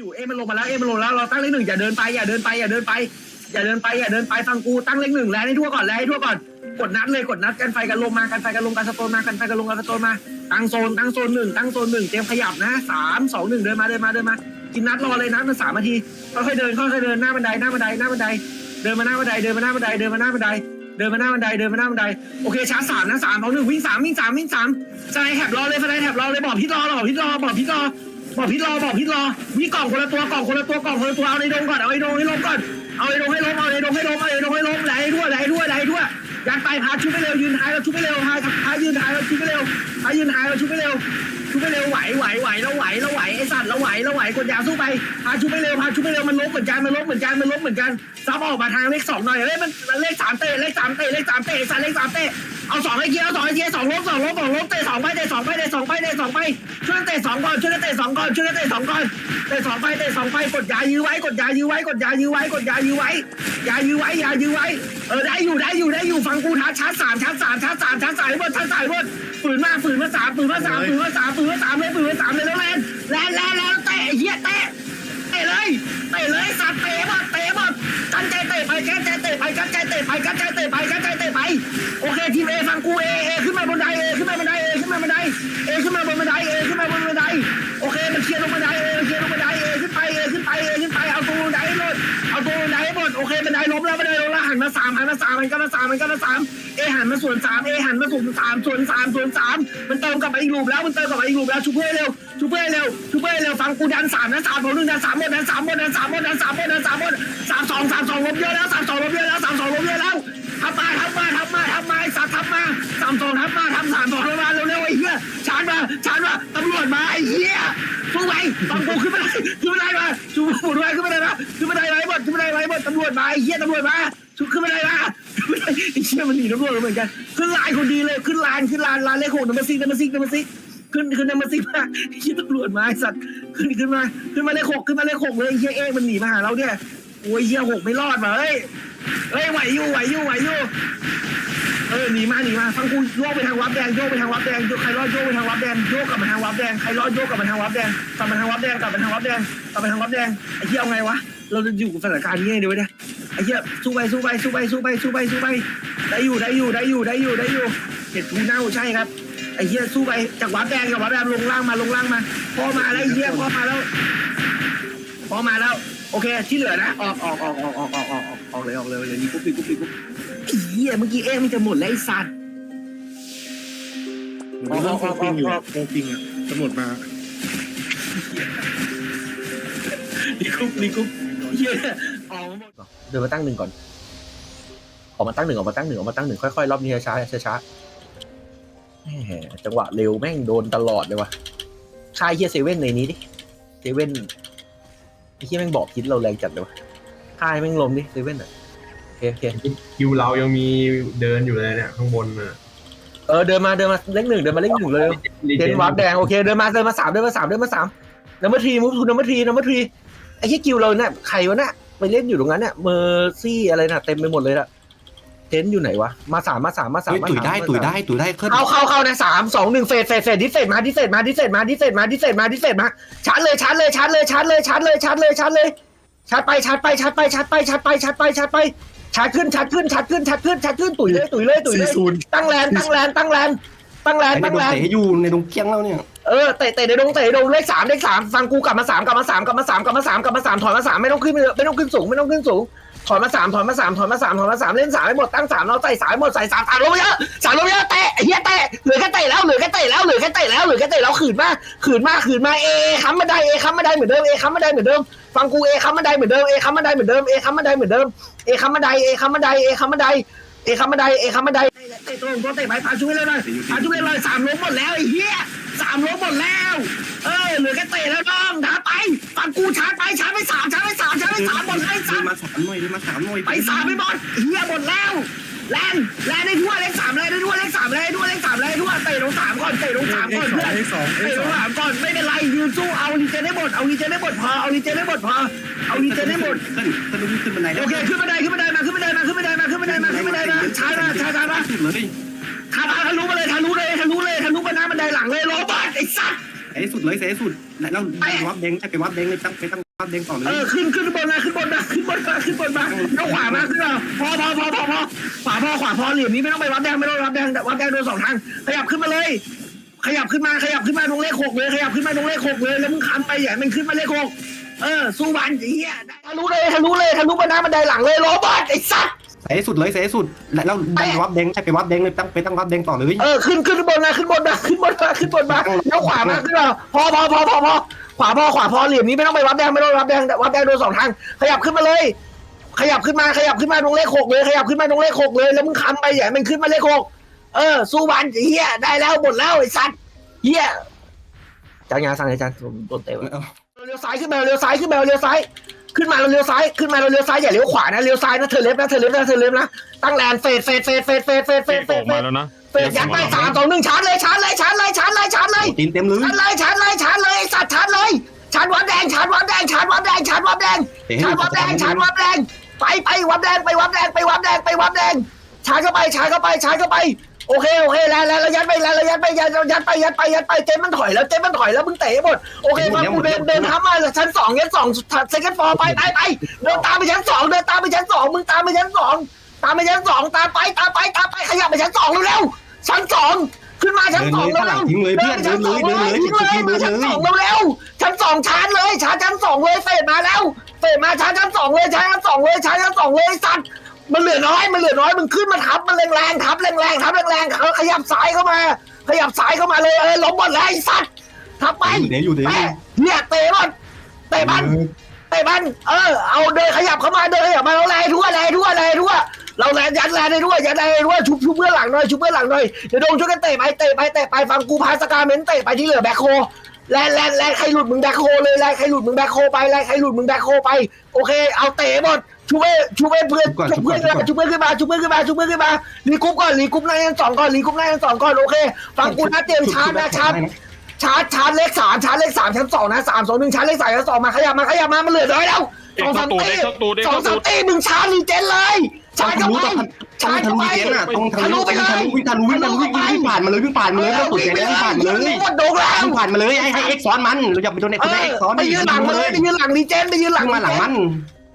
อยู่เอ้มันลงมาแล้วเอ้มันลงแล้วเราตั้งเลขหนึ่งอย่าเดินไปอย่าเดินไปอย่าเดินไปอย่าเดินไปอย่าเดินไปฟังกูตั้งเลขหนึ่งแล้วให้ทั่วก่อนแล้วให้ทั่วก่อนกดนัดเลยกดนัดกันไฟกันลมมากันไฟกันลมกันสโตนมากันไฟกันลมกันสโตนมาตั้งโซนตั้งโซนหนึ่งตั้งโซนหนึ่งเตรียมขยับนะสามสองหนึ่งเดินมาเดินมาเดินมากินนัดรอเลยนัดมันสามนาทีค่อยๆเดินค่อยๆเดินหน้าบันไดหน้าบันไดหน้าบันไดเดินมาหน้าบันไดเดินมาหน้าบันไดเดินมาหน้าบันไดเดินมาหน้าบันไดเดินมาหน้าบันไดโอเคช้าสามนะสามสองหนึ่งวิ่งสามวิ่งสามวิ่งสามสไลด์แถบรอเลยสไลด์แถบรอเลยบอกพี่รอบอกพี่รอบอกพี่รอ บอกพี่รอบอกพี่รอมีกล่องคนละตัวกล่องคนละตัวกล่องคนละตัวเอาในดงก่อนเอาไอ้ดงให้ล้มก่อนเอาไอ้ดงให้ล้มเอาไอ้ดงให้ล้มเอาไอ้ดงให้ล้มไหลทั่วไหลทั่วไหลทั่วยัดไปพาชุบไปเร็วยืนท้ายเราชุบไปเร็วพาพายยืนท้ายเราชุบไปเร็วพายยืนท้ายเราชุบไปเร็วชุบไปเร็วไหวไหวไหวเราไหวเราไหวไอ้สัตว์เราไหวเราไหวกดยาสู้ไปพาชุบไปเร็วพาชุบไปเร็วมันล้มเหมือนกันมันล้มเหมือนกันมันล้มเหมือนกันซับออกมาทางเลขสองหน่อยเลขมันเลขสามเตะเลขสามเตะเลขสามเตะไอ้สัตว์เลขสามเตะ เอาสองไอ้เกียร์เอาสองไอ้เกียร์สองล้มสองล้มสองล้มเตะสองไปเตะสองไปเตะสองไปเตะสองไปช่วยกันเตะสองก่อนช่วยกันเตะสองก่อนช่วยกันเตะสองก่อนเตะสองไปเตะสองไปกดยายื้อไว้กดยายื้อไว้กดยายื้อไว้กดยายื้อไว้ยายื้อไว้ยายื้อไว้เออได้อยู่ได้อยู่ได้อยู่ฟังกูทัดชาร์จสามชาร์จสามชาร์จสามชาร์จสามหมดชาร์จสามหมดฝืนมาฝืนมาสามฝืนมาสามฝืนมาสามฝืนมาสามเลยฝืนมาสามเลยแล้วแลนแลนแลนแลนเตะเหี้ยเตะเตะเลยเตะเลยสัตว์เตะหมดเตะหมด กันใจเตะไปกันใจเตะไปกันใจเตะไปกันใจเตะไปกันใจเตะไป โอเคทีมเอฟังกูเอเอขึ้นมาบนไดเอขึ้นมาบนไดเอขึ้นมาบนไดเอขึ้นมาบนบันไดเอขึ้นมาบนบันไดโอเคมันเคลียร์ลงบันไดเอเคลียร์ลงบันไดเอขึ้นไปเอขึ้นไปเอขึ้นไปเอาตัวบันไดให้หมดเอาตัวบันไดให้หมดโอเคบันไดล้มแล้วบันไดล้มแล้วหันมาสามหันมาสามมันก็มาสามมันก็มาสามเอหันมาส่วนสามเอหันมาส่วนสามส่วนสามส่วนสามมันเติมกลับมาอีกลูปแล้วมันเติมกลับมาอีกลูปแล้วชุบเพื่อเร็ว ชุบเพื่อเร็วชุบเพื่อเร็วฟังกูดันสามนะสามของหนึ่งดันสามหมดดันสามหมดดันสามหมดดันสามหมดดันสามหมดสามสองสามสองลบเยอะแล้วสามสองลบเยอะแล้วสามสองลบเยอะแล้วทับมาทับมาทับมาทับมาสัตว์ทับมาสามสองทับมาทับสามสองลงมาเร็วๆไอ้เหี้ยชาร์จมาชาร์จมาตำรวจมาไอ้เหี้ยสู้ไปฟังกูขึ้นมาได้ขึ้นมาได้มาชูหมุนไว้ขึ้นมาได้มาขึ้นมาได้ไว้หมดขึ้นมาได้ไว้หมดตำรวจมาไอ้เหี้ยตำรวจมาชุขึ้นไมาได้มาขึ้นมาได้ไอ้เหี้ยมันหนีตำรวจเหมือนกัน ขึ้นลานคนดีเลย ขึ้นลาน ขึ้นลานลานเลขหกนัมเบอร์ซิกนัมเบอร์ซิกนัมเบอร์ซิก ขึ้นขึ้นมเบอร์ซิมาไอ้เหี้ตำรวจมาไอ้สัตว์ขึ้นขึ้นมา ขึ้นมาเลขหกขึ้นมาเลขหกเลยไอ้เหี้ยเอ๊ะมันหนีมาหาเราเนี่ยโอ้ยเหี้ยหกไม่รอดมาเฮ้ยเฮ้ยไหวอยู่ไหวอยู่ไหวอยู่เออหนีมาหนีมาฟังกูโยกไปทางวับแดงโยกไปทางวับแดงโยกใครรอดโยกไปทางวับแดงโยกกลับมาทางวับแดงใครรอดโยกกลับมาทางวับแดงกลับมาทางวับแดงกลับมาทางวับแดงกลับมาทางวับแดงไอ้เหี้ยเอาไงวะเราจะอยู่กับสถานการณ์นี้ไงดีวะเนี่ยไอ้เหี้ยสู้ไปสู้ไปสู้ไปสู้ไปสู้ไปสู้ไปได้อยู่ได้อยู่ได้อยู่ได้อยู่ได้อยู่เห็ดทูเน่าใช่ครับ ไอ้เหี้ยสู้ไปจากหวัดแดงจากับวัดแดงลงล่างมาลงล่างมาพอมาแล้วไอ้เหี้ยพอมาแล้วพอมาแล้ว โอเคที่เหลือนะออกออกออกออกออกออกออกออกออกเลยออกเลยเลยนี่ปุ๊บปิ๊บปุ๊บปิ๊บปุ๊บไอ้เหี้ยเมื่อกี้เอ๊ะมันจะหมดแล้วไอ้สัตว์มันเรื่องโฟปิงอยู่โฟปิงอะตำรวจมานี่กุ๊บนี่กุ๊บเหี้ยออกหมดเดินมาตั้งหนึ่งก่อนออกมาตั้งหนึ่งออกมาตั้งหนึ่งออกมาตั้งหนึ่งค่อยๆรอบนี้ช้าๆช้าๆ จังหวะเร็วแม่งโดนตลอดเลยวะค่ายเฮียเซเว่นในนี้ดิ เซเว่นไอ้เฮียแม่งบอกพิษเราแรงจัดเลยวะค่ายแม่งลมดิ เซเว่นอะโอเคโอเคคิวเรายังมีเดินอยู่เลยเนี่ยข้างบนน่ะ เออเดินมาเดินมาเลขหนึ่งเดินมาเลขหนึ่งเลยเดนวาร์ปแดงโอเคเดินมาเดินมาสามเดินมาสามเดินมาสามนัมเบอร์ทรีมูฟทูนัมเบอร์ทรีนัมเบอร์ทรีไอ้เฮียกิวเราเนี่ยใครวะเนี่ยไปเล่นอยู่ตรงนั้นเนี่ยเมอร์ซี่อะไรน่ะเต็มไปหมดเลยอะ เทนอยู่ไหนวะ มาสามมาสามมาสามเฮ้ยมาตุ๋ยสามได้มาตุ๋ยสามได้ตุ๋ยได้ขึ้นเข้าเข้าเข้านะสามสองหนึ่งเฟดเฟดเฟดดิเฟดมาดิเฟดมาดิเฟดมาดิเฟดมาดิเฟดมาดิเฟดมาชาร์จเลยชาร์จเลยชาร์จเลยชาร์จเลยชาร์จเลยชาร์จเลยชาร์จเลยชาร์จไปชาร์จไปชาร์จไปชาร์จไปชาร์จไปชาร์จไปชาร์จไปชาร์จขึ้นชาร์จขึ้นชาร์จขึ้นชาร์จขึ้นชาร์จขึ้นตุ๋ยเลยตุ๋ยเลยตุ๋ยเลยศูนย์ตั้งแลนตั้งแลนตั้งแลนตั้งแลนไอ้ในตั้งดงแลน เตะอยู่ในดงเกี้ยงแล้วเนี่ยเออเตะเตะในดงเตะในดงเลขสามเลขสามฟังกูกลับมาสามกลับมาสามกลับมาสามกลับมาสามกลับมาสามถอยมาสามไม่ต้องขึ้นไม่ต้องขึ้นสูงไม่ต้องขึ้นสูง ถอยมาสามถอยมาสามถอยมาสามถอยมาสามเล่นสามให้หมดตั้งสามเราใส่สามหมดใส่สามสามลงเยอะสามลงเยอะเตะเฮียเตะเหลือแค่เตะแล้วเหลือแค่เตะแล้วเหลือแค่เตะแล้วเหลือแค่เตะแล้วขืนมาขืนมาขืนมาเอค้ำบันได้เอค้ำบันได้เหมือนเดิมเอค้ำบันได้เหมือนเดิมฟังกูเอค้ำบันได้เหมือนเดิมเอค้ำบันได้เหมือนเดิมเอค้ำบันได้เหมือนเดิมเอค้ำบันได้เอค้ำบันได้เอค้ำบันได้เอค้ำบันไดเอค้ำบันไดเตะตรงตัวเตะไปพาช่วยเลยหน่อยพาช่วยเลยสามล้มหมดแล้วไอ้เหี้ย สามล้มหมดแล้ว เออเหลือแค่เตะแล้วน้องท้าไปฟังกูชาร์จไปชาร์จไปสามชาร์จไปสามชาร์จไปสามหมดเลยเดิสานมมาสามหน่วยเดินมาสามหน่วยไปสามไปหมดเฮียหมดแล้วแลนแลนได้ทั่วเลขสามเลยได้ทั่วเลขสามเลยได้ทั่วเลขสามเลยได้ทั่วเตะลงสามก่อนเตะลงสามเอ็ก่กอนสอเพื่งอนเอ็กสองเอ็เตะกสลองงสามก่อนไม่เป็นไรยืนสู้เอาลีเจนได้หมดเอาลีเจนได้หมดพอเอาลีเจนได้หมดพอเอาลีเจนได้หมดขึ้นขึ้นขึ้นบันไดแล้โอวเคขึ้นบันไดขึ้นบันไดมาขึ้นบันไดมาขึ้นบันไดมาขึ้นบันไดมาขึ้นบันไดมาช้ามาช้าช้ามาสุดเลยทะทะลุมาเลยทะลุเลยทะลุเลยทะลุ ไปหน้าบันไดหลังเลยโรบอทไอ้สัตว์ไอ้สุดเลยเสียสุดแล้ววับแดงใช่ไปวับแดงเลยตั้งไปตั้งปั๊บแดงต่อเลเอยอขึ้นขึ้นบนมาขึ้นบนมาขึ้นบนมาขึ้นบนมาเอาขวามาขึ้นมาพอพอพอพอพอขวาพอขวาพอเหลี่ยมนี้ไม่ต้องไปวัดแดงไม่ต้องวัดแดงวัดแดงโดนสองทางขยับขึ้นมาเลย ขยับขึ้นมาขยับขึ้นมาตรงเลขหกเลยขยับขึ้นมาตรงเลขหกเลยแล้วมึงค้ำไปอย่าให้มันขึ้นมาเลขหกเออสู้วันไอ้เหี้ยทะลุเลยทะลุเลยทะลุมาหน้าบันไดหลังเลยโรบอทไอ้สัตว์ ใส่ให้สุดเลยใส่ให้สุดแล้วแล้วดันวับแดงใช่ไปวับแดงเลยตั้งไปตั้งวับแดงต่อเลยเออขึ้นขึ้นบนมาขึ้นบนมาขึ้นบนมาขึ้นบนมาแล้วขวามาขึ้นมาพอพอพอพอพอขวาพอขวาพอเหลี่ยมนี้ไม่ต้องไปวัดแดงไม่ต้องวัดแดงวัดแดงโดนสองทางขยับขึ้นมาเลย ขยับขึ้นมาขยับขึ้นมาตรงเลขหกเลยขยับขึ้นมาตรงเลขหกเลยแล้วมึงค้ำไปอย่าให้มันขึ้นมาเลขหกเออสู้วันไอ้เฮียได้แล้วหมดแล้วไอ้สัตว์เฮียจางยาสั่งอาจารย์ผมโดนเตะวะเลี้ยวซ้ายขึ้นมาเลี้ยวซ้ายขึ้นมาเลี้ยวซ้าย ขึ้นมาเราเลี้ยวซ้ายขึ้นมาเราเลี้ยวซ้ายอย่าเลี้ยวขวานะเลี้ยวซ้ายนะเธอเล็บนะเธอเล็บนะเธอเล็บนะตั้งแลนเฟดเฟดเฟดเฟดเฟดเฟดเฟดเฟอดอกเฟมาดแล้วนะเฟดยัดไปสามสองหนึ่งชาร์จเลยชาร์จเลยชาร์จเลยชาร์จเลยชาร์จเลยตีนเต็มเลยชาร์จเลยชาร์จเลยชาร์จเลยไอ้สัตว์ชาร์จเลยชาร์จวับแดงชาร์จวับแดงชาร์จวับแดงชาร์จวับแดงชาร์จวับแดงชาร์จวับแดงไปไปวับแดงไปวับแดงไปวับแดงไปวับแดงชาร์จเข้าไปชาร์จเข้าไปชาร์จเข้าไป โอเคโอเคแล้วแล้วแล้วยัดไปแล้วแล้วยัดไปยัดยัดไปยัดไปยัดไปเจมันถอยแล้วเจมันถอยแล้วมึงเตะหมดโอเคมากูเดินเดินทับมาชั้นสองชั้นสองเซคันด์ฟอร์ไปไปไปเดินตามไปชั้นสองเดินตามไปชั้นสองมึงตามไปชั้นสองตามไปชั้นสองตามไปตามไปตามไปขยับไปชั้นสองเร็วๆชั้นสองขึ้นมาชั้นเดินสองเลยข้างหลัเร็วงทิ้งเลยๆเพื่อนเดินเลยเดินเลยทิ้งเลยทิ้งมาเดิชั้นนเลสยองเร็วๆชั้นสองชาร์จเลยชาร์จชั้นสองเลยเฟดมาแล้วเฟดมาชาร์จชั้นสองเลยชาร์จชั้นสองเลยชาร์จชั้นสองเลยสัตว์ มันเหลือน้อย มันเหลือน้อยมึงขึ้นมาทับมันแรงๆทับแรงๆทับแรงๆเขาขยับซ้ายเข้ามา ขยับซ้ายเข้ามาเลยเออล้มหมดแล้วไอ้สัตว์ทับไปเดี๋ยวอยู่เดี๋ยวอยู่แม่เนี่ยเตะมันเตะมันเตะมันเออเอาเดินขยับเข้ามาเดินขยับมาเราแรงทั่วแรงทั่วแรงทั่วเราแรงยัดแรงได้ด้วยยัดแรงได้ด้วยชุบชุบเพื่อนหลังหน่อยชุบเพื่อนหลังหน่อยเดี๋ยวโดนช่วยกันเตะไปเตะไปเตะไปฟังกูพาสกาเมนเตะไปที่เหลือแบ็คโฮ แลนแลนแลนใครหลุดมึงแบ็คโฮเลยแลนใครหลุดมึงแบ็คโฮไปแลนใครหลุดมึงแบ็คโฮไปโอเค เอาเตะหมดชุบเพื่อนชุบเพื่อนเพื่อนชุบเพื่อนชุบเพื่อนขึ้นมาชุบเพื่อนขึ้นมาชุบเพื่อนขึ้นมารีกรุ๊ปก่อนรีกรุ๊ปหน้ายันสองก่อนรีกรุ๊ปหน้ายันสองก่อนโอเคฟังกูนะเตรียมชาร์จนะชาร์จชาร์จชาร์จเลขสามชาร์จเลขสามชั้นสองนะสามสองหนึ่งชาร์จเลขสามชั้นสองมาขยับมาขยับมามันเหลือน้อยแล้วสองสามตีสองสามตีมึงชาร์จรีเจนเลย ชาร์จทะเข้าลุไปต้องทะลุเจนอะตรงทะลุทะลุวิ่งทะลุวิ่งทะลุวิ่งวิ่งผ่านมาเลยวิ่งผ่านมาเลยแล้วสุดเจนวิ่งผ่านมาเลยหมดโดงแล้ววิ่งผ่านมาเลยให้ให้เอ็กซ้อนมันเราอย่าไปโดนเอ็กเอซ้อนอเอ็กซ้อนไปยืนหลังมาเลยไปยืนหลังรีเจนไปยืนหลังขึ้นมาหลังมัน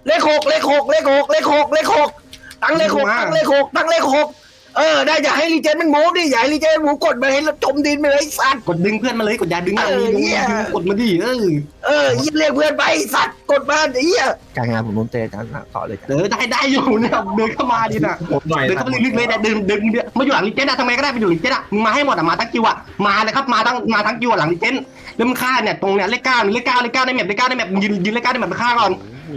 เลขหกเลขหกเลขหกเลขหกเลขหกตั้งเลขหกตั้งเลขหกตั้งเลขหก เออได้อย่าให้รีเจนมันโม้ดิอย่าให้รีเจนหมูกดมาให้จมดินไปเลยสัตว์ กดดึงเพื่อนมาเลยกดยาดึงกดมาดิเออเออเรียกเพื่อนไปสัตว์กดมาไอ้เหี้ยการงานผมโดนเตะอาจารย์ขอเลยเออได้ได้อยู่เนี่ยเดินเข้ามาดิน่ะผมหน่อยเดินเข้าไปลึกๆเลยแต่เดินเดินเดินมาอยู่หลังลิเจนอะทำไมก็ได้ไปอยู่ลิเจนอะมึงมาให้หมดอะมาทั้งกิวอะมาเลยครับมาทั้งมาทั้งกิวอะหลังลิเจนแล้วมึงฆ่าเนี่ยตรงเนี่ยเลขเก้าเลขเก้าเลขเก้าในแมปเลขเก้าในแมปยืนยืนเลขเก้าในแมปไปฆ่าก่อน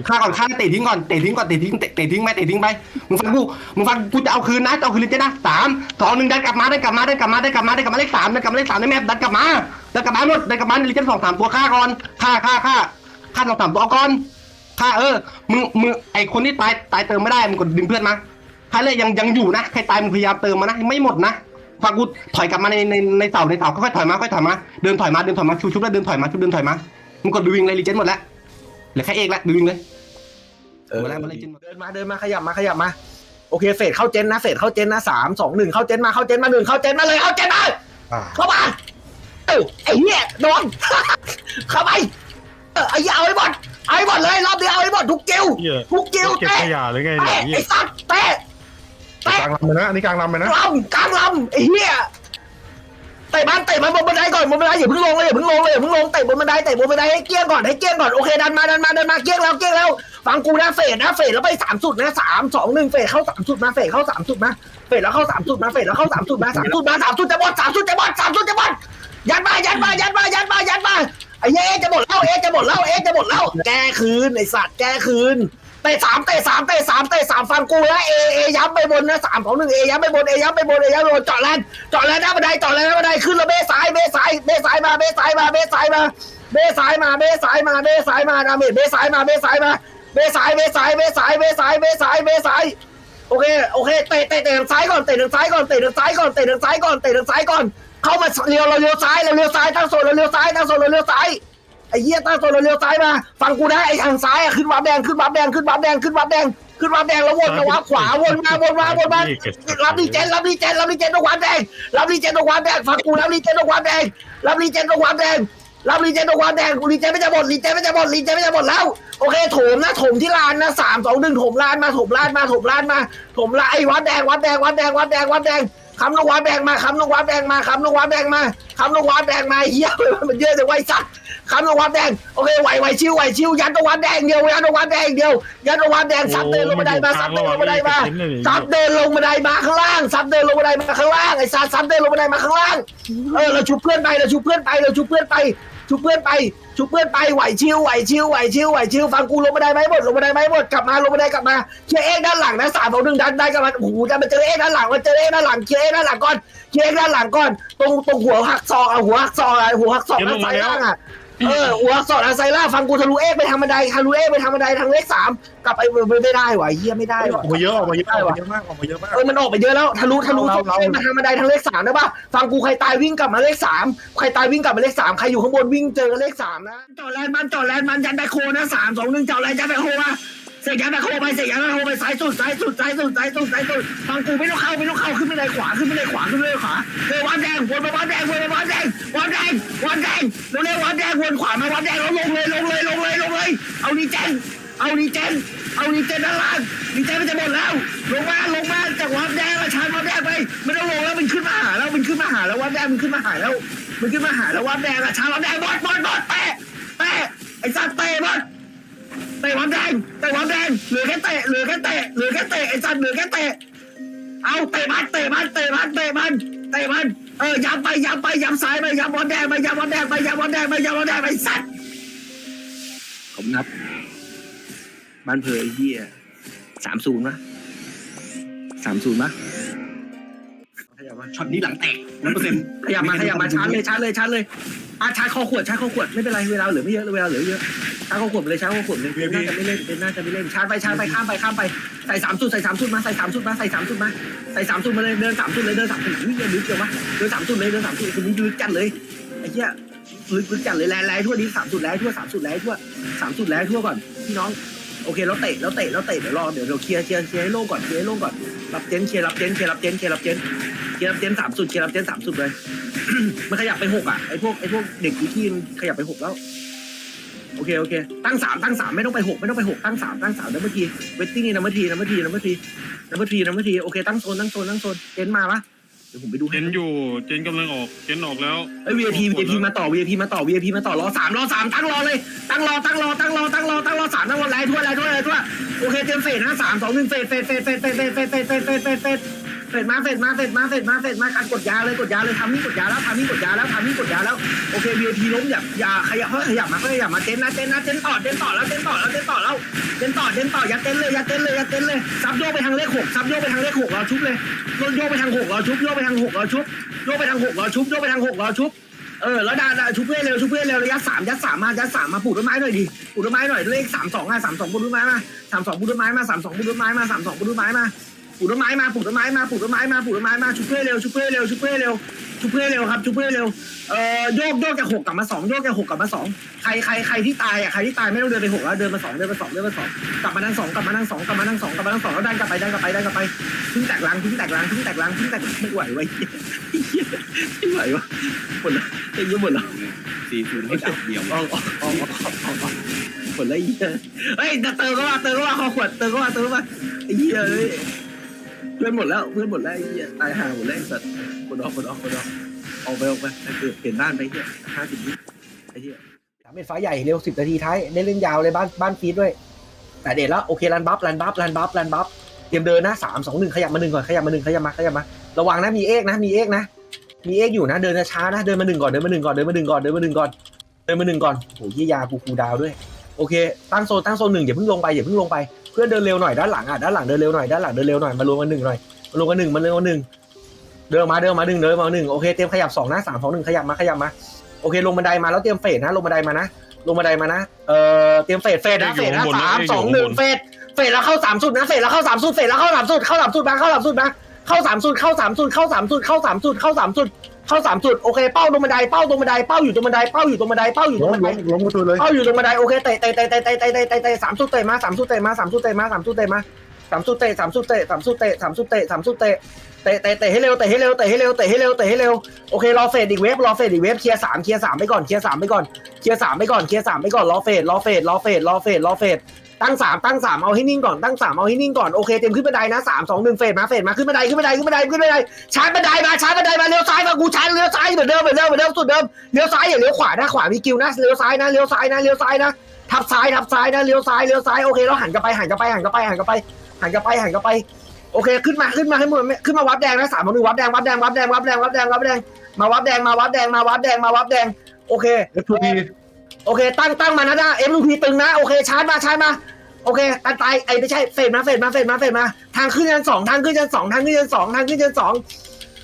ฆ่าก่อนฆ่าเตะทิ้งก่อนเตะทิ้งก่อนเตะทิ้งเตะเตะทิ้งไปเตะทิ้งไปมึงฟังกูมึงฟังกูจะเอาคืนนะจะเอาคืนลิเจนนะสามสองหนึ่งดันกลับมาดันกลับมาดันกลับมาดันกลับมาดันกลับมาเลขสามดันกลับมาเลขสามในแมปดันกลับมาดันกลับมาหมดดันกลับมาลิเจนสองสามตัวฆ่าก่อนฆ่าฆ่าฆ่าฆ่าสองสามตัวก่อนฆ่าเออมึงมึงไอคนที่ตายตายเติมไม่ได้มึงกดดึงเพื่อนมาใครเลยยังยังอยู่นะใครตายมึงพยายามเติมมานะไม่หมดนะฟังกูถอยกลับมาในในในเสาในเสาค่อยถอยมาค่อยถอยมาเดินถอยมาเดินถอยมาชุบชุบแล้วเดินถอยมาชุบเดินถอยมามึงกดดูวิงเลยรีเจนหมดแล้ว ลือแค่เอกแล้วดูวิงเลย เออมาแล้วมาเลยจินเดินมาเดินมาขยับมาขยับมา โอเคเฟดเข้าเจนนะเฟดเข้าเจนนะสามสองหนึ่งเข้าเจนมาเข้าเจนมาหนึ่งเข้าเจนมาเลยเข้าเจนมาเข้ามาเออไอ้เหี้ยโดน เข้าไปเออไอ้เหี้ยเอาไอ้บอลเอาไอ้บอลเลยรอบเดียวเอาไอ้บอลทุกกิ้วเหี้ยทุกกิ้วเก็บเตะขยะหรือไงเตะเนี่ยไอ้สัตว์เตะกลางลำไปนะอันนี้กลางลำไปนะ ลำกลางลำไอ้เหี้ย เตะมันเตะมันบนบันไดก่อนบนบันไดอย่าเพิ่งลงเลยอย่าเพิ่งลงเลยอย่าเพิ่งลงเตะบนบันไดเตะบนบันไดให้เกี้ยงก่อนให้เกี้ยงก่อนโอเคดันมาดันมาดันมาเกี้ยงแล้วเกี้ยงแล้วฟังกูนะเฟดนะเฟดแล้วไปสามสุดนะสามสองหนึ่งเฟดเข้าสามสุดมาเฟดเข้าสามสุดมาเฟดแล้วเข้าสามสุดมาเฟดแล้วเข้าสามสุดมาสามสุดมาสามสุดจะหมดสามสุดจะหมดสามสุดจะหมดยัดมายัดมายัดมายัดมายัดมาไอ้เอ๊จะหมดแล้วเอ๊จะหมดแล้วเอ๊จะหมดแล้วแก้คืนไอ้สัตว์แก้คืน เตะสามเตะสามเตะสามเตะสามฟังกูนะเอเอย้ำไปบนนะสามของหนึ่งเอย้ำไปบนเอย้ำไปบนเอย้ำไปบนเจาะแลนเจาะแลนหน้าบันไดเจาะแลนหน้าบันไดขึ้นแล้วเบสายเบสายเบสายมาเบสายมาเบสายมาเบสายมาเบสายมาเบสายมาดาเมจเบสายมาเบสายมาเบสายเบสายเบสายเบสายเบสายเบสายโอเคโอเคเตะเตะเตะทางซ้ายก่อนเตะทางซ้ายก่อนเตะทางซ้ายก่อนเตะทางซ้ายก่อนเตะทางซ้ายก่อนเข้ามาเลี้ยวเราเลี้ยวซ้ายเราเลี้ยวซ้ายตั้งโซนเราเลี้ยวซ้ายตั้งโซนเราเลี้ยวซ้าย ไอ้เหี้ยตั้งโซนเราเลี้ยวซ้ายมาฟังกูนะไอ้ทางซ้ายอะขึ้นวับแดงขึ้นวับแดงขึ้นวับแดงขึ้นวับแดงขึ้นวับแดงแล้ววนมาวับขวาวนมาวนมาวนมารับดีเจนรับดีเจนรับดีเจนตรงวับแดงรับดีเจนตรงวับแดงฟังกูรับดีเจนตรงวับแดงรับดีเจนตรงวับแดงรับรีเจนตรงความแดงกูรีเจนไม่จะหมดรีเจนไม่จะหมดรีเจนไม่จะหมดแล้วโอเคโถมนะโถมที่ลานนะสามสองหนึ่งโถมลานมาโถมลานมาโถมลานมาโถมลานไอ้วัดแดงวัดแดงวัดแดงวัดแดงวัดแดง คำนกวัดแดงมาคำนกวัดแดงมาคำนกวัดแดงมาคำนกวัดแดงมาเฮียมันเยอะแต่ไวสัตว์คำนกวัดแดงโอเคไหวไหวชิวไหวชิวยันตรงวัดแดงเดียวยันตรงวัดแดงเดียวยันตรงวัดแดงซับเดินลงบันไดมาซับเดินลงบันไดมาซับเดินลงบันไดมาข้างล่างซับเดินลงบันไดมาข้างล่างไอ้ซับซับเดินลงบันไดมาข้างล่างเออเราชุบเพื่อนไปเราชุบเพื่อนไปเราชุบเพื่อนไป ชุบเพื่อนไป ชุบเพื่อนไปไหวชิวไหวชิวไหวชิวไหวชิวฟังกูลงมาไดไหมหมดลงมาไดไหมหมดกลับมาลงมาได้กลับมาเคลียร์เอกด้านหลังนะสามสองหนึ่งดันได้กลับมาโอ้โหจะมาเจอเอกด้านหลังมาเจอเอกด้านหลังเคลียร์เอกด้านหลังก่อนเคลียร์เอกด้านหลังก่อนตรงตรงหัวหักซอกอะหัวหักซอกอะหัวหักซอกด้านซ้ายล่างอะ เออหัวหักศอกด้านซ้ายล่างฟังกูทะลุเอกไปทางบันไดทะลุเอกไปทางบันไดทางเลขสามกลับไปไม่ได้ว่ะเฮียไม่ได้อว่ะอกมาเยอะออกมาเยอะออกมาเยอะมากออกมาเยอะมาก เออมันออกไปเยอะแล้วทะลุทะลุเราเรามาทางบันไดทางเลขสามได้ปะฟังกูใครตายวิ่งกลับมาเลขสามใครตายวิ่งกลับมาเลขสามใครอยู่ข้างบนวิ่งเจอกันเลขสามนะจอดแลนด์มันจอดแลนด์มันยันแบคโคนะสามสองหนึ่งจอดแลนด์ยันแบคโคมาเสกยันแบคโคไปเสกยันแบคโคไปซ้ายสุดซ้ายสุดซ้ายสุดซ้ายสุดซ้ายสุดฟังกูไม่ต้องเข้าไม่ต้องเข้าขึ้นไปเลยขวาขึ้นไปเลยขวาขึ้นไปเลยขวาเร็ววันแดงวนมาวันแดงวนมาวันแดง วันแดงวันแดงเร็วเร็ววันแดงวนขวามาวันแดงแล้วลงเลยลงเลยลงเลยลงเลย เอาดีเจนเอาดีเจนเอาดีเจนด้านล่างดีเจนมันจะหมดแล้วลงมาลงมาจากวัดแดงแล้วชาร์จวัดแดงไปไม่ต้องลงแล้วมันขึ้นมาหาแล้วมันขึ้นมาหาแล้ววัดแดงมันขึ้นมาหาแล้ว มันขึ้นมาหาแล้ววัดแดงอะชาร์จวัดแดงบอดบอดบอดเตะเตะไอ้สัตว์เตะบอดเตะวัดแดงเตะวัดแดงเหลือแค่เตะเหลือแค่เตะเหลือแค่เตะไอ้สัตว์เหลือแค่เตะเอาเตะมันเตะมันเตะมันเตะมันเตะมัน เออย้ำไปย้ำไปย้ำซ้ายไปย้ำวัดแดงไปย้ำวัดแดงไปย้ำวัดแดงไปย้ำวัดแดงไปสัตว์ผมนับบ้านเพยเฮียสามศูนย์ปะสามศูนย์ปะขยับมาช็อตนี้หลังแตกร้อยเปอร์เซ็นต์ขยับมาขยับมาชาร์จเลยชาร์จเลยชาร์จเลยอะชาร์จคอขวดชาร์จคอขวดไม่เป็นไรเวลาเหลือไม่เยอะเวลาเหลือเยอะ ชาร์จคอขวดไปเลยชาร์จคอขวดเลยเป็นน่าจะไม่เล่นเป็นน่าจะไม่เล่นชาร์จไปชาร์จไปข้ามไปข้ามไปใส่สามสุดใส่สามสุดมาใส่สามสุดมาใส่สามสุดมาใส่สามสุดมาเลยเดินสามสุดเลยเดินสามสุดวิ่งเดินลึกเกินวะเดินสามสุดเลยเดินสามสุดคือมึงลึกจัดเลยไอ้เหี้ยลึกลึกจัดเลยแลแลทั่วนี้สามสุดแลทั่วสามสุดแลทั่วสามสุดแลทั่วก่อนพี่น้องโอเคแล้วเตะแล้วเตะแล้วเตะเดี๋ยวรอเดี๋ยวเราเคลียร์เคลียร์เคลียร์ให้โล่งก่อนเคลียร์ให้โล่งก่อนรับเจนเคลียร์รับเจนเคลียร์รับเจนเคลียร์รับเจนเคลียร์รับเจนสามสุดเคลียร์รับเจนสามสุดเลยมันขยับไปหกอะไอพวกไอพวกเด็กวิธีมันขยับไปหกแล้ว โอเคโอเค ตั้งสามตั้งสามไม่ต้องไปหกไม่ต้องไปหกตั้งสามตั้งสามนัมเบอร์ทีเวทติ้งนี่นัมเบอร์ทีนัมเบอร์ทีนัมเบอร์ทีนัมเบอร์ทีนัมเบอร์ทีโอเคตั้งโซนตั้งโซนตั้งโซนเจนมาปะเดี๋ยวผมไปดูเจให้นอยู่ เจนกำลังออก เจนออกแล้วไอ้ VIP VIP มาต่อ VIP มาต่อ VIP มาต่อรอสามรอสามตั้งรอเลย ตั้งรอตั้งรอตั้งรอตั้งรอตั้งรอสามตั้งรอไล่ทั่วไล่ทั่วไล่ทั่วโอเคเตรียมเฟสนะสามสองหนึ่งเฟสเฟสเฟสเฟสเฟสเฟสเฟสเฟสเฟสเฟสเฟสเฟส เฟสมาเฟสมาเฟสมาเฟสมาเฟสมาการกดยาเลยกดยาเลยทำนี่กดยาแล้วทำนี่กดยาแล้วทำนี่กดยาแล้วโอเค VIP ล้มอย่าอย่าขยับเฮ้ยขยับมาเฮ้ยขยับมาเต้นนะเต้นนะเต้นต่อเต้นต่อแล้วเต้นต่อแล้วเต้นต่อแล้วเต้นต่อเต้นต่ออย่าเต้นเลยอย่าเต้นเลยอย่าเต้นเลยซับโยกไปทางเลขหกซับโยกไปทางเลขหกเราชุบเลยโยกไปทางหกเราชุบโยกไปทางหกเราชุบโยกไปทางหกเราชุบโยกไปทางหกเราชุบเออแล้วดาดาชุบเพื่อนเร็วชุบเพื่อนเร็วระยะสามยัดสามมายัดสามมาปลูกต้นไม้หน่อยดิปลูกต้นไม้หน่อยเลขสามสองอะสามสองปลูกต้นไม้มาสามสองปลูกต้นไม้มาสามสองปลูกต้นไม้มาสามสองปลูกต้นไม้มา ปลูกต้นไม้มาปลูกต้นไม้มาปลูกต้นไม้มาปลูกต้นไม้มาชุบเพื่อนเร็วชุบเพื่อนเร็วชุบเพื่อนเร็วชุบเพื่อนเร็วครับชุบเพื่อนเร็วเอ่อโยกโยกจากหกกลับมาสองโยกจากหกกลับมาสองใครใครใครที่ตายอะใครที่ตายไม่ต้องเดินไปหกแล้วเดินมาสองเดินมาสองเดินมาสองกลับมานั่งสองกลับมานั่งสองกลับมานั่งสองกลับมานั่งสองแล้วดันกลับไปดันกลับไปดันกลับไปทิ้งแตกลังทิ้งแตกลังทิ้งแตกลังทิ้งแตกไม่ไหววะไม่ไหววะหมดแล้วเต็มหมดแล้วสี่ศูนย์ให้ดับเดียวออกออกออกออกออกออกออกหมดแล้วไอ้เหี้ยเฮ้ยเติมก็มาเติมก็มาขอขวดเติมก็มาเติมก็มาไอ้เหี้ยเอ้ย เพื่อนหมดแล้วเพื่อนหมดแล้วไอ้เหี้ยตายห่าหมดแล้วไอ้สัตว์กดออกกดออกกดออกออกไปออกไปไอ้เปลี่ยนเปลี่ยนด้านไปไอ้เหี้ยห้าสิบวิไอ้เหี้ยสามเม็ดฟ้าใหญ่เร็วสิบนาทีท้ายเล่นเล่นยาวเลยบ้านบ้านฟีดด้วย แต่เด็ดแล้วโอเครันบัฟรันบัฟรันบัฟรันบัฟเตรียมเดินนะสามสองหนึ่งขยับมาหนึ่งก่อนขยับมาหนึ่งขยับมาขยับมาระวังนะมีเอกนะมีเอกนะ มีเอกอยู่นะ เดินช้าๆนะเดินมาหนึ่งก่อนเดินมาหนึ่งก่อนเดินมาหนึ่งก่อนเดินมาหนึ่งก่อนเดินมาหนึ่งก่อนโอ้ยยากูคูดาวด้วย โอเค ตั้งโซนตั้งโซนหนึ่งอย่าเพิ่งลงไปอย่าเพิ่งลงไป พื่อนเดินเร็วหน่อยด้านหลังอะด้านหลังเดินเร็วหน่อยด้านหลังเดินเร็วหน่อยมารวมกันหนึ่งหน่อยมารวมกันหนึ่งมารวมกันหนึ่งเดินมาเดินมาหนึ่งเดินมาหนึ่งโอเคเตรียมขยับสองนะสามสองหนึ่งขยับมาขยับมาโอเคลงบันไดมาแล้วเตรียมเฟดนะลงบันไดมานะลงบันไดมานะเอ่อเตรียมเฟดเฟดนะเฟดนะสามสองหนึ่งเฟดเฟดแล้วเข้าสามสุดนะเฟดแล้วเข้าสามสุดเฟดแล้วเข้าสามสุดเข้าสามสุดมาเข้าสามสุดมา เข้าสามสุดเข้าสามสุดเข้าสามสุดเข้าสามสุดเข้าสามสุดเข้าสามจุดโอเคเป้าตรงบันไดเป้าตรงบันไดเป้าอยู่ตรงบันไดเป้าอยู่ตรงบันไดเป้าอยู่ตรล้งมบันไดล้มล้มกระตุยเลยเป้าอยู่ตรงบันไดโอเคเตะเตะเตะเตะเตะเตะเตะเตะเตะสามสุดเตะมาสามสุดเตะมาสามสุดเตะมาสามสุดเตะมาสามสู้เตะสามสู้เตะสามสู้เตะสามสู้เตะสามสู้เตะเตะเตะเตะให้เร็วเตะให้เร็วเตะให้เร็วเตะให้เร็วเตะให้เร็วโอเครอเฟดอีกเวฟรอเฟดอีกเวฟเคลียร์สามเคลียร์สามไปก่อนเคลียร์สามไปก่อนเคลียร์สามไปก่อนเคลียร์สามไปก่อนรอเฟดรอเฟดรอเฟดรอเฟดรอเฟด ตั้งสามตั้งสามเอาให้นิ่งก่อนตั้งสามเอาให้นิ่งก่อนโอเคเต็มขึ้นบันไดนะสามสองหนึ่งเฟดมาเฟดมาขึ้นบันไดขึ้นบันไดขึ้นบันไดขึ้นบันไดชาร์จบันไดมาชาร์จบันไดมาเลี้ยวซ้ายมากูชาร์จเลี้ยวซ้ายเหมือนเดิมเหมือนเดิมเหมือนเดิมสุดเดิมเลี้ยวซ้ายอย่าเลี้ยวขวานะขวามีกิวนะเลี้ยวซ้ายนะเลี้ยวซ้ายนะเลี้ยวซ้ายนะทับซ้ายทับซ้ายนะเลี้ยวซ้ายเลี้ยวซ้ายโอเคแล้วหันกลับไปหันกลับไปหันกลับไปหันกลับไปหันกลับไปหันกลับไปโอเคขึ้นมาขึ้นมาให้หมดขึ้นมาวับแดงนะสามหนึ่งวับแดงวับแดงวับแดงวับแดงวับแดงวับแดงมาวับแดงมาวับแดงมาวับแดงมาวับแดงโอเคเอฟทูพี โอเค ตั้งตั้งมานะนะเอ็มลูพีตึงนะ โอเค ชาร์จมา ชาร์จมา โอเคตันตายไอ้ไม่ใช่ เฟดมา เฟดมา เฟดมา เฟดมา ทางขึ้นยันสองทางขึ้นยันสองทางขึ้นยันสองทางขึ้นยันสอง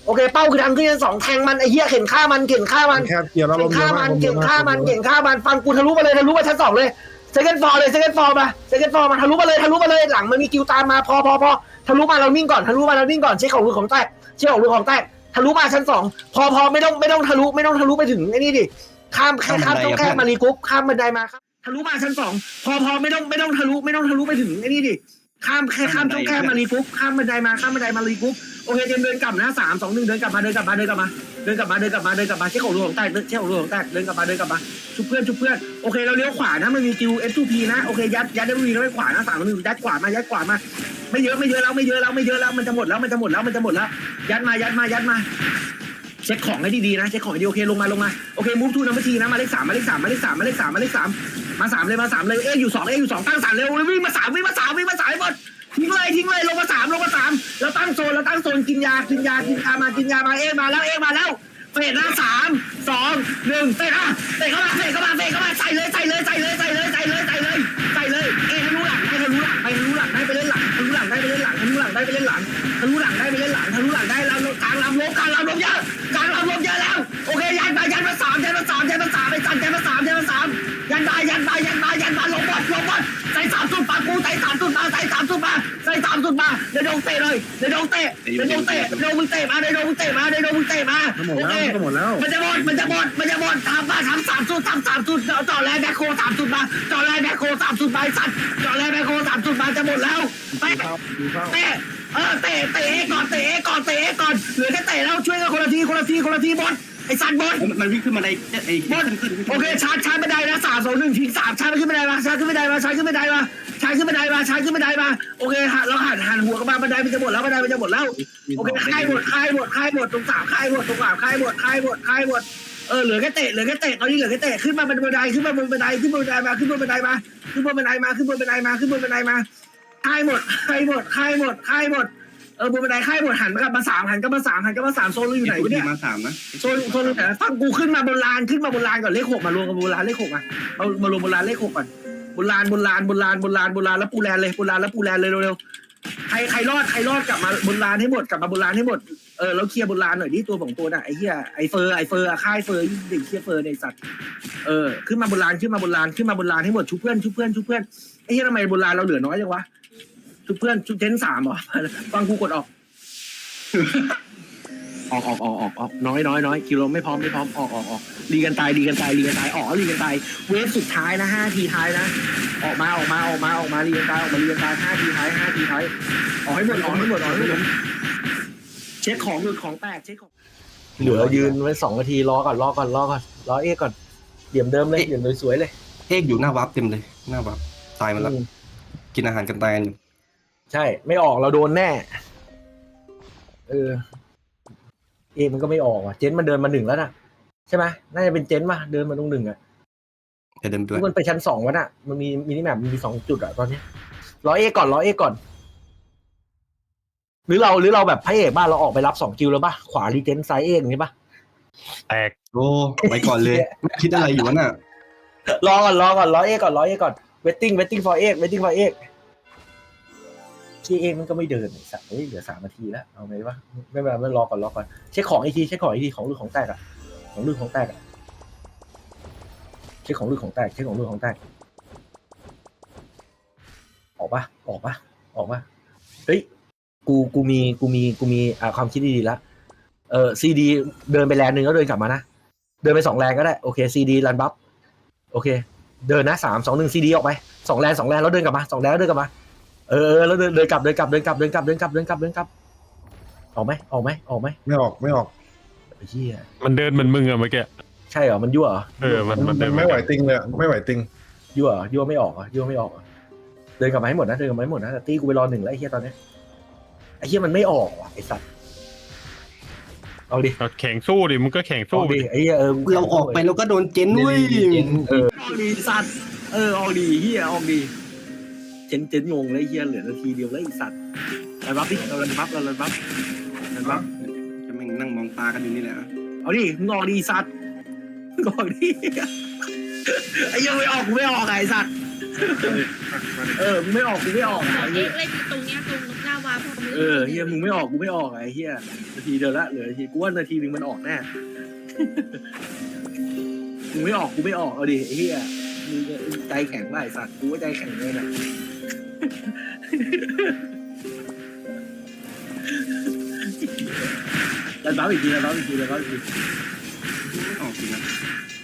โอเค เป้าคือทางขึ้นยันสองแทงมันไอ้เหี้ยเข็นฆ่ามัน เข็นฆ่ามัน แคบเกียร์แล้วลเก่มงเยฆ่าอะมามักนลมเยเก่อะงมากฆ่ามันเก่งฆ่ามันฟังกูทะลุมาเลยทะลุมาชั้นสองเลยเซคันฟอร์เลยเซคันฟอร์มาเซคันฟอร์มาทะลุมาเลยทะลุมาเลยหลังมันมีกิวตามมาพอพอพอทะลุมาเรานิ่งก่อนทะลุมาเรานิ่งก่อนเช็คของมือของแตกเช็คของมือของแตกทะลุมาชั้นสองพอพอไม่ต้องไม่ต้องทะลุไม่ต้องทะลุไปถึงไอ้นี่ดิ ข้ามแค่ข้ามต้องแค่มารีกรุ๊ปข้ามบันไดมาครับทะลุมาชั้นสองพอพอไม่ต้องไม่ต้องทะลุไม่ต้องทะลุไปถึงไอ้นี่ดิข้ามแค่ข้ามต้องแค่มารีกรุ๊ปข้ามบันไดมาข้ามบันไดมารีกรุ๊ปโอเคเตรียมเดินกลับนะสามสองหนึ่งเดินกลับมาเดินกลับมาเดินกลับมาเดินกลับมาเดินกลับมาเดินกลับมาเช็คของรูของแตกเช็คของรูของแตกเดินกลับมาเดินกลับมาชุบเพื่อนชุบเพื่อนโอเคเราเลี้ยวขวานะมันมีจิว F2P นะโอเคยัดยัดได้วีแล้วไปขวานะสามหนึ่งยัดขวามายัดขวามาไม่เยอะไม่เยอะแล้วไม่เยอะแล้วไม่เยอะแล้วมันจะหมดแล้วมันจะหมดแล้วมันจะหมดแล้วยัดมายัดมายัดมา เช็คของให้ดีๆนะเช็คของให้ดีโอเคลงมาลงมาโอเคมูฟทูนัมเบอร์ทีนะมาเลขสามมาเลขสามมาเลขสามมาเลขสามมาเลขสามมาสามเลยมาสามเลยเอ๊อยู่สองเอ๊อยู่สองตั้งสามเร็ววิ่งมาสามวิ่งมาสามวิ่งมาสามหมดทิ้งเลยทิ้งเลยลงมาสามลงมาสามเราตั้งโซนเราตั้งโซนกินยากินยากินยามากินยามาเอ๊มาแล้วเอ๊มาแล้วเฟสนะสามสองหนึ่งเฟสอะเฟสเข้ามาเฟสเข้ามาเฟสเข้ามาใส่เลยใส่เลย เดี๋ยวโดนเตะเลยเดี๋ยวโดนเตะเดี๋ยวโดนเตะเดี๋ยวมึงเตะมาเดี๋ยวโดนมึงเตะมาเดี๋ยวโดนมึงเตะมาหมดโอแล้เควก็หมดแล้วมันจะหมดมันจะหมดมันจะหมดทำมาทำสามสุดทำสามสุดจ่อแรงแบคโคสามสุดมาจ่อแรงแบคโคสามสุดมาไอ้สัตว์จ่อแรงแบคโคสามสุดมาจะหมดแล้วเตะดูเข้าเตะเออเตะเตะก่อนเตะก่อนเตะก่อนเหลือแค่เตะแล้วช่วยกันคนละทีคนละทีคนละทีบอลไอ้สัตว์บอลมันวิ่งขึ้นมาในไอ้บอลโอเคชาร์จชาร์จบันไดนะสามสองหนึ่งทิ้งสามชาร์จขึ้นบันไดมาชาร์จขึ้นบันไดมาชาร์จขึ้นบันไดมา ชาร์จขึ้นบันไดมาชาร์จขึ้นบันไดมาโอเคหันแล้วหันหันหัวกันมาบันไดมันจะหมดแล้วบันไดมันจะหมดแล้วโอเคค่ายหมดค่ายหมดค่ายหมดตรงสามค่ายหมดตรงสามค่ายหมดค่ายหมดค่ายหมดเออเหลือแค่เตะเหลือแค่เตะตอนนี้เหลือแค่เตะขึ้นมาบนบันไดขึ้นมาบนบันไดขึ้นบนบันไดมาขึ้นบนบันไดมาขึ้นบนบันไดมาขึ้นบนบันไดมาขึ้นบนบันไดมาค่ายหมดค่ายหมดค่ายหมดค่ายหมดเออบนบันไดค่ายหมดหันกลับมาสามหันกลับมาสามหันกลับมาสามโซนเราอยู่ไหนวะเนี่ยมาสามนะโซนโซนอยู่ไหนฟังกูขึ้นมาบนลานขึ้นมาบนลานก่อนเลขหกมารวมกับบนลานเลขหกอะมามารวมบนลานเลขหกก่อน บนลานบนลานบนลานบนลานบนลานแล้วปูแลนเลยบนลานแล้วปูแลนเลยเร็วๆใครใครรอดใครรอดกลับมาบนลานให้หมดกลับมาบนลานให้หมดเออแล้วเคลียร์บนลานหน่อยดิตัวของตัวน่ะไอ้เหี้ยไอ้เฟอร์ไอ้เฟอร์ค่ายเฟอร์เด็กเคลียร์เฟอร์ในสัตว์เออขึ้นมาบนลานขึ้นมาบนลานขึ้นมาบนลานให้หมดชุบเพื่อนชุบเพื่อนชุบเพื่อนไอ้เหี้ยทำไมบนลานเราเหลือน้อยจังวะชุบเพื่อนชุบเทนสามเหรอฟังกูกดออก ออกออกออกออกออกน้อยน้อยน้อยกิโลไม่พร้อมไม่พร้อมออกออกออกรีกันตายรีกันตายรีกันตายออกรีกันตายเวฟสุดท้ายนะห้าทีท้ายนะ ออกมาออกมาออกมาออกมารีกันตายออกมารีกันตายห้าทีท้ายห้าทีท้ายออกให้หมดออกให้หมดออกให้หมดเช็คของหลุดของแตกเช็คของเหลือยืนไว้สองนาทีรอก่อนรอก่อนรอก่อนรอเอ๊ก่อนเดี่ยมเดิมเลยเดี่ยมเลยสวยเลย เอกอยู่หน้าวับเต็มเลย หน้าวับตายมาแล้วอืมกินอาหารกันตายกันอยู่ใช่ ไม่ออกเราโดนแน่ เออ เอ๊มันก็ไม่ออกว่ะเจนมันเดินมาหนึ่งแล้วน่ะ ใช่ไหมน่าจะเป็นเจนป่ะเดินมาตรงหนึ่งอะจะเดินด้วยมันไปชั้นสองวะน่ะ มันมีมินิแมปมันมีสองจุดอะตอนนี้รอเอ๊ก่อนรอเอ๊ก่อน หรือเราหรือเราแบบพระเอกบ้านเราออกไปรับสองคิวแล้วป่ะขวารีเจนซ้ายเอ๊อย่างนี้ป่ะแตกโอ้ไปก่อนเลย คิดอะไรอยู่วะน่ะรอก่อนรอก่อนรอเอก่อนรอเอก่อน waiting waiting for เอก waiting for เอก ที่เอกมันก็ไม่เดินไอ้สัตว์เฮ้ยเหลือสามนาทีแล้วเอาไงวะไม่เป็นไรไม่รอก่อนรอก่อนเช็คของอีกทีเช็คของอีกทีของลือของแตกอะของลือของแตกอะเช็คของลือของแตกเช็คของลือของแตกออกปะออกปะออกปะเฮ้ยกูกูมีกูมีกูมีอ่าความคิดดีๆแล้วเออซีดีเดินไปแลนหนึ่งแล้วเดินกลับมานะเดินไปสองแลนก็ได้โอเคซีดีรันบัฟโอเค เดินนะสามสองหนึ่งซีดีออกไปสองแลนสองแลนแล้วเดินกลับมาสองแลนแล้วเดินกลับมา เออเออแล้วเดินเดินกลับเดินกลับเดินกลับเดินกลับเดินกลับเดินกลับเดินกลับออกไหมออกไหมออกไหมไม่ออกไม่ออกไอ้เหี้ยมันเดินเหมือนมึงอะเมื่อกี้ใช่เหรอมันยั่วเหรอเออมันมัมันนเดินไม่ไหวติงเลยอะไม่ไหวติงยั่วเหรอยั่วไม่ออกเหรอยั่วไม่ออกเหรอเดินกลับมาให้หมดนะเดินกลับมาให้หมดนะแต่ตีกูไปรอหนึ่งแล้วไอ้เหี้ยตอนเนี้ยไอ้เหี้ยมันไม่ออกว่ะไอ้สัตว์เอาดิเอาแข่งสู้ดิมึงก็แข่งสู้เอาไปดิดิไอ้เหี้ยเออเราออกไปเราก็โดนเจนเว้ยเออ ออกดีสัตว์เออออกดีเฮียออกดี เจนเจนงงเลยเฮียเหลือนาทีเดียวแล้วไอีสัตว์เรารับดิเรารับเรารับเรารับจะแม่งนั่งมองตากันอยู่นี่แหละเอาดิมึงออกดีสัตว์มึงออกดีไอ้เหี้ยังไม่ออกกูไม่ออกไอ้สัตว์เออมึงไม่ออกกูไม่ออกไอ้เอ๊ะเหี้ยเล่นตรงเนี้ยตรงหน้าวาพอมันเออเฮียมึงไม่ออกกูไม่ออกไอ้เฮียนาทีเดียวละเหลือนาทีกูว่านาทีหนึงมันออกแน่มึงไม่ออกกูไม่ออกเอาดิไอ้เฮียมึงใจแข็งป่ะไอ้สัตว์กูก็ใจแข็งเลยนะ แล้วบ้าอีกทีแล้วบ้าอีกทีแล้วบ้าอีกทีออกจริงนะ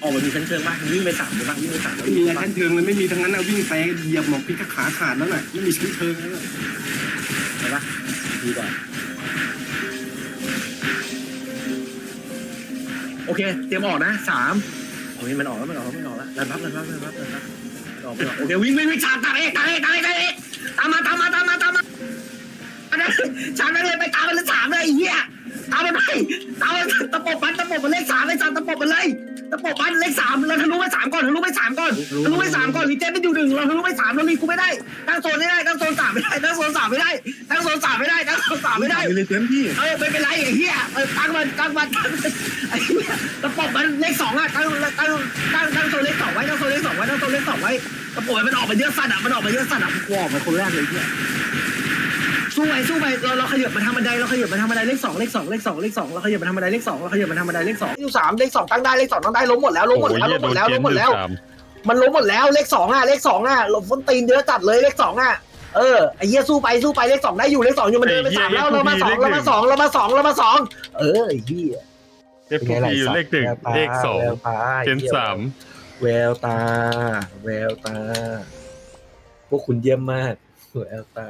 ออกมามีชั้นเชิงป่ะวิ่งไปสามเลยป่ะวิ่งไปสามแล้วไม่มีวิ่งอะไรชั้นเชิงเลยไม่มีทั้งนั้นนะวิ่งไปเหยียบหมอกพิษก็ขาขาดแล้วน่ะไม่มีชั้นเชิงแล้วน่ะป่ะดีกว่าโอเค เตรียมออกนะสามโอ้ยมันออกแล้วมันออกแล้วมันออกแล้วรับแล้วรับแล้วรับแล้วรับออกไม่ออกโอเควิ่งวิ่งวิ่งชาร์ตามเอกตามเอกตามเอกตามเอก ตามมาตามมาตามมาตามมาอันนั้นชาร์จไปเลยไปตามมันเลยสามเลยไอ้เหี้ยตามมันไปตามมันตะปบมันตะปบมันเลขสามเลขสามตะปบมันเลย ตะปบมันเลขสามเราทะลุไปสามก่อนทะลุไปสามก่อนทะลุไปสามก่อนลีเจนไม่อยู่หนึ่งเราทะลุไปสามเราลีกูไม่ได้ตั้งโซนไม่ได้ตั้งโซนสามไม่ได้ตั้งโซนสามไม่ได้ตั้งโซนสามไม่ได้ตั้งโซนสามไม่ได้เลยเต็มที่เออไม่เป็นไรไอ้เหี้ยเออตั้งมันตั้งมันตั้งมันไอ้เหี้ยตะปบมันเลขสองอะตั้งตั้งตั้งตั้งโซนเลขสองไว้ตั้งโซนเลขสองไว้ตั้งโซนเลขสองไว้ตะปบมันออกมาเยอะสัตว์อะมันออกมาเยอะสัตว์อะกูออกมาคนแรกเลยเหี้ย สู้ไปสู้ไปเราเราขยับมาทางบันไดเราขยับมาทางบันไดเลขสองเลขสองเลขสองเลขสองเราขยับมาทางบันไดเลขสองเราขยับมาทางบันไดเลขสองเลขสามเลขสองตั้งได้เลขสองตั้งได้ล้มหมดแล้วล้มหมดแล้วล้มหมดแล้วล้มหมดแล้ว มันล้มหมดแล้วเลขสองอะเลขสองอะหลบฟนตีนเยอะจัดเลยเลขสองอะเออไอ้เหี้ยสู้ไปสู้ไปเลขสองได้อยู่เลขสองอยู่มันเดินไปสามแล้วเรามาสองเรามาสองเรามาสองเรามาสองเออไอ้เหี้ยเอฟพีอยู่เลขหนึ่งเลขสองแววตาเจนสามแววตา แววตา พวกคุณเยี่ยมมากแววตา